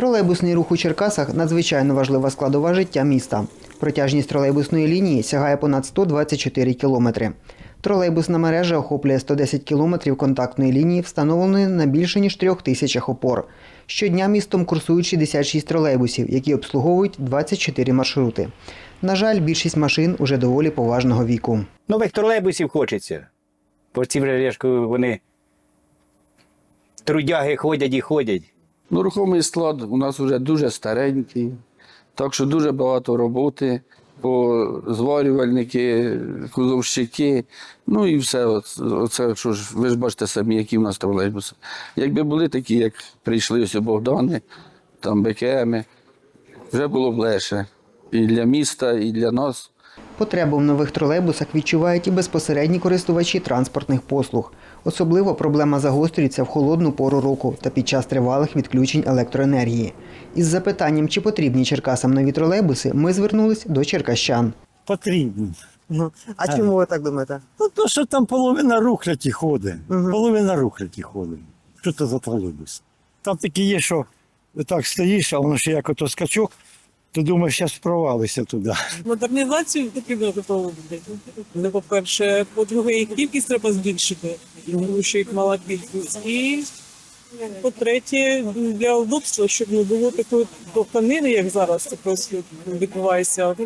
Тролейбусний рух у Черкасах надзвичайно важлива складова життя міста. Протяжність тролейбусної лінії сягає понад 124 кілометри. Тролейбусна мережа охоплює 110 кілометрів контактної лінії, встановленої на більше ніж трьох тисячах опор. Щодня містом курсують 66 тролейбусів, які обслуговують 24 маршрути. На жаль, більшість машин уже доволі поважного віку. Нових тролейбусів хочеться. Бо ці кажу, вони трудяги ходять і ходять. Ну, рухомий склад у нас вже дуже старенький, так що дуже багато роботи по зварювальники, кузовщики, ну і все. Оце, що ж, ви ж бачите самі, які в нас тролейбуси. Якби були такі, як прийшли ось Богдани, там БКМи, вже було б легше і для міста, і для нас. Потребу в нових тролейбусах відчувають і безпосередні користувачі транспортних послуг. Особливо проблема загострюється в холодну пору року та під час тривалих відключень електроенергії. Із запитанням, чи потрібні Черкасам нові тролейбуси, ми звернулись до черкащан. потрібні. Ну, а чому ви так думаєте? Ну, то, що там половина рухляті ходить. Мгм. Половина рухляті ходить. Що це за тролейбус? Там такі є, що так стоїш, а воно ще як ото скачок, то думаєш, зараз провалися туди. Модернізацію потрібно проводити. Ну, по-перше, по-друге, їх кількість треба збільшити, тому що їх мала кількість. І по-третє, для удобства, щоб не було такої довтанини, як зараз це просто відбувається в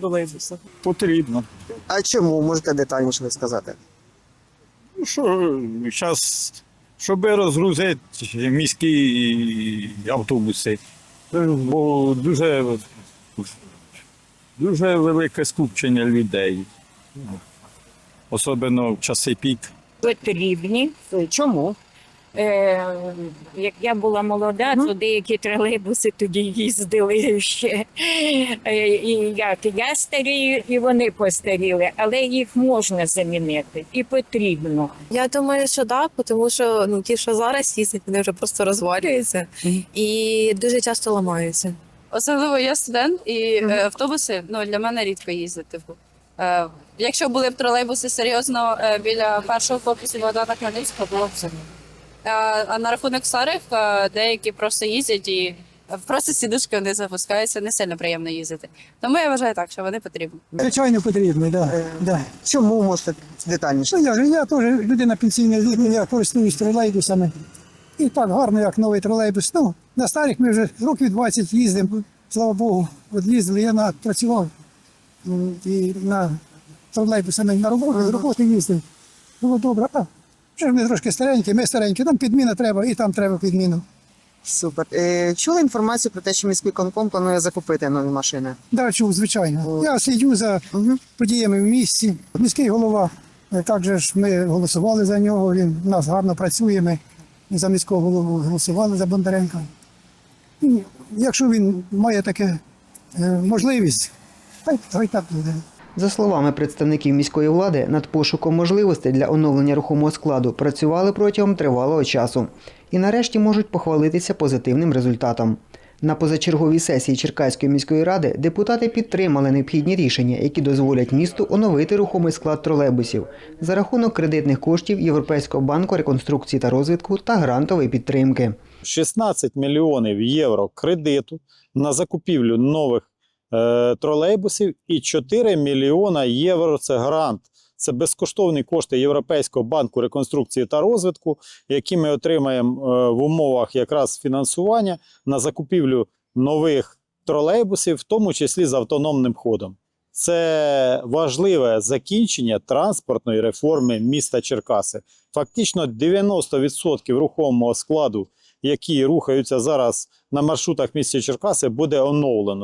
тролейбусах. Потрібно. А чому можете детальніше сказати? Ну що, зараз, щоб розгрузити міські автобуси, бо дуже, дуже велике скупчення людей. Особливо в часи пік. потрібні. Чому? Е, як я була молода, то деякі тролейбуси тоді їздили ще. Е, і як я старію, і вони постаріли, але їх можна замінити і потрібно. Я думаю, що так, тому що ну ті, що зараз їздять, вони вже просто розвалюються і дуже часто ламаються. Особливо я студент, і е, автобуси ну, для мене рідко їздять. Типу. Е, якщо були б тролейбуси серйозно е, біля першого корпусу Богдана Хмельницького, було б все. Е, а на рахунок старих, е, деякі просто їздять і просто сідушки не запускаються, не сильно приємно їздити. Тому я вважаю так, що вони потрібні. Звичайно, потрібно, да. да. Чому можете детальніше? Ну, я, я теж людина пенсійного віку, я користуюсь тролейбусами. І так гарно, як новий тролейбус. Ну, на старих ми вже років 20 їздимо, слава Богу, от їздили, я на, працював і на тролейбусами на роботу, роботи їздив. Було добре. Вони трошки старенькі, ми старенькі, там підміна треба, і там треба підміну. Супер. Е, чули інформацію про те, що міський конком планує закупити нові машини? Да, чув, звичайно. Я слідю за Угу. подіями в місті. Міський голова, е, так же ж ми голосували за нього, він у нас гарно працює. Ми за міського голову голосували за Бондаренка. І якщо він має таке е, можливість, хай так буде. За словами представників міської влади, над пошуком можливостей для оновлення рухомого складу працювали протягом тривалого часу і нарешті можуть похвалитися позитивним результатом. На позачерговій сесії Черкаської міської ради депутати підтримали необхідні рішення, які дозволять місту оновити рухомий склад тролейбусів за рахунок кредитних коштів Європейського банку реконструкції та розвитку та грантової підтримки. 16 мільйонів євро кредиту на закупівлю нових тролейбусів і 4 мільйона євро це грант. Це безкоштовні кошти Європейського банку реконструкції та розвитку, які ми отримаємо е, в умовах якраз фінансування на закупівлю нових тролейбусів, в тому числі з автономним ходом. Це важливе закінчення транспортної реформи міста Черкаси. Фактично 90% рухомого складу які рухаються зараз на маршрутах міста Черкаси, буде оновлено.